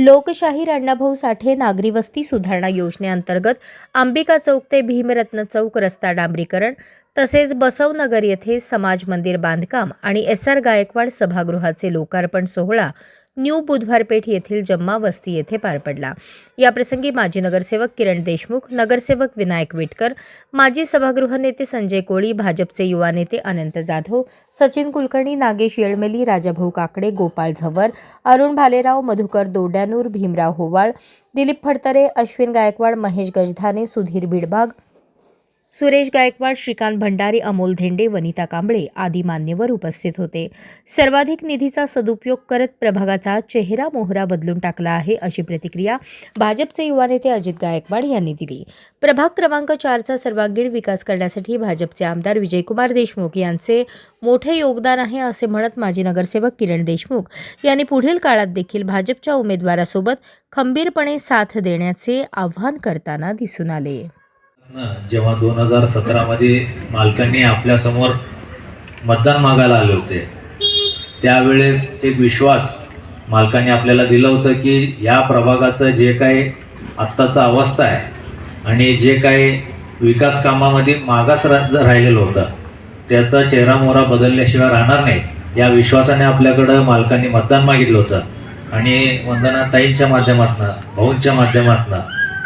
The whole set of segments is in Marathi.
लोकशाहीर अण्णाभाऊ साठे नागरी वस्ती सुधारणा योजनेअंतर्गत अंबिका चौक ते भीमरत्न चौक रस्ता डांबरीकरण तसेच बसवनगर येथे समाज मंदिर बांधकाम आणि एस आर गायकवाड सभागृहाचे लोकार्पण सोहळा न्यू बुधवारपेठ येथील जम्मा वस्ती येथे पार पडला. याप्रसंगी माजी नगरसेवक किरण देशमुख नगरसेवक विनायक विटकर माजी सभागृह नेते संजय कोळी भाजपचे युवा नेते अनंत जाधव सचिन कुलकर्णी नागेश येळमेली राजाभाऊ काकडे गोपाळ झवर अरुण भालेराव मधुकर दोड्यानूर भीमराव होवाळ दिलीप फडतरे अश्विन गायकवाड महेश गजधाने सुधीर बिडबाग सुरेश गायकवाड श्रीकांत भंडारी अमोल धेंडे वनिता कांबळे आदी मान्यवर उपस्थित होते. सर्वाधिक निधीचा सदुपयोग करत प्रभागाचा चेहरा मोहरा बदलून टाकला आहे अशी प्रतिक्रिया भाजपचे युवा नेते अजित गायकवाड यांनी दिली. प्रभाग क्रमांक चारचा सर्वांगीण विकास करण्यासाठी भाजपचे आमदार विजयकुमार देशमुख यांचे मोठे योगदान आहे असे म्हणत माजी नगरसेवक किरण देशमुख यांनी पुढील काळात देखील भाजपच्या उमेदवारासोबत खंबीरपणे साथ देण्याचे आवाहन करताना दिसून आले. जेव्हा दोन हजार सतरामध्ये मालकांनी आपल्यासमोर मतदान मागायला आले होते त्यावेळेस एक विश्वास मालकांनी आपल्याला दिलं होतं की या प्रभागाचं जे काही आत्ताचा अवस्था आहे आणि जे काही विकास कामामध्ये मागास रा राहिलेलं होतं त्याचा चेहरा मोहरा बदलल्याशिवाय राहणार नाही या विश्वासाने आपल्याकडं मालकांनी मतदान मागितलं होतं. आणि वंदनाताईंच्या माध्यमातून भाऊंच्या माध्यमातून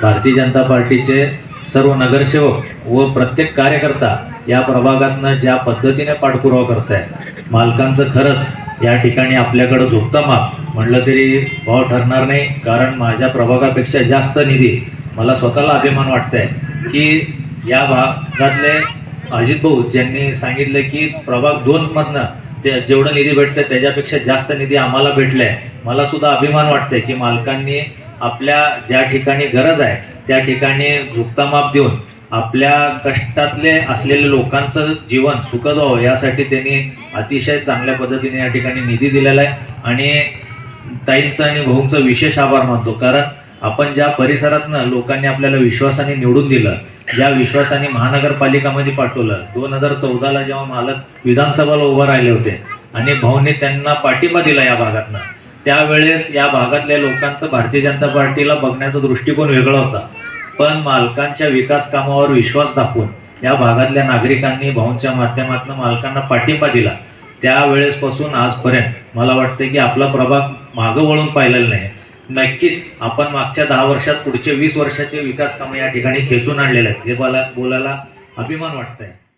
भारतीय जनता पार्टीचे सर्व नगरसेवक व प्रत्येक कार्यकर्ता या प्रभागातनं ज्या पद्धतीने पाठपुरावा करत आहे मालकांचं खरंच या ठिकाणी आपल्याकडं झोपता माप. म्हटलं तरी भाव ठरणार नाही कारण माझ्या प्रभागापेक्षा जास्त निधी मला स्वतःला अभिमान वाटतंय की या भागातले अजित भाऊ ज्यांनी सांगितलं की प्रभाग दोनमधनं ते जेवढं निधी भेटतं त्याच्यापेक्षा जास्त निधी आम्हाला भेटलाय मला सुद्धा अभिमान वाटतंय की मालकांनी आपल्या ज्या ठिकाणी गरज आहे त्या ठिकाणी झुकता माप देऊन आपल्या कष्टातले असलेले लोकांचं जीवन सुखद व्हावं यासाठी त्यांनी अतिशय चांगल्या पद्धतीने या ठिकाणी निधी दिलेला आहे. आणि ताईंचा आणि भाऊंचा विशेष आभार मानतो कारण आपण ज्या परिसरातनं लोकांनी आपल्याला विश्वासाने निवडून दिलं ज्या विश्वासाने महानगरपालिकामध्ये पाठवलं दोन हजार चौदाला जेव्हा मालक विधानसभेला उभं राहिले होते आणि भाऊने त्यांना पाठिंबा दिला या भागातनं त्यावेळेस या भागातल्या लोकांचं भारतीय जनता पार्टीला बघण्याचा दृष्टिकोन वेगळा होता. पण मालकांच्या विकास कामावर विश्वास दाखवून या भागातल्या नागरिकांनी भाऊंच्या माध्यमातून मालकांना पाठिंबा दिला. त्यावेळेसपासून आजपर्यंत मला वाटतं की आपला प्रभाग मागं वळून पाहिलेला नाही. नक्कीच आपण मागच्या दहा वर्षात पुढचे वीस वर्षाचे विकास कामं या ठिकाणी खेचून आणलेले आहेत. हे मला बोलायला अभिमान वाटतंय.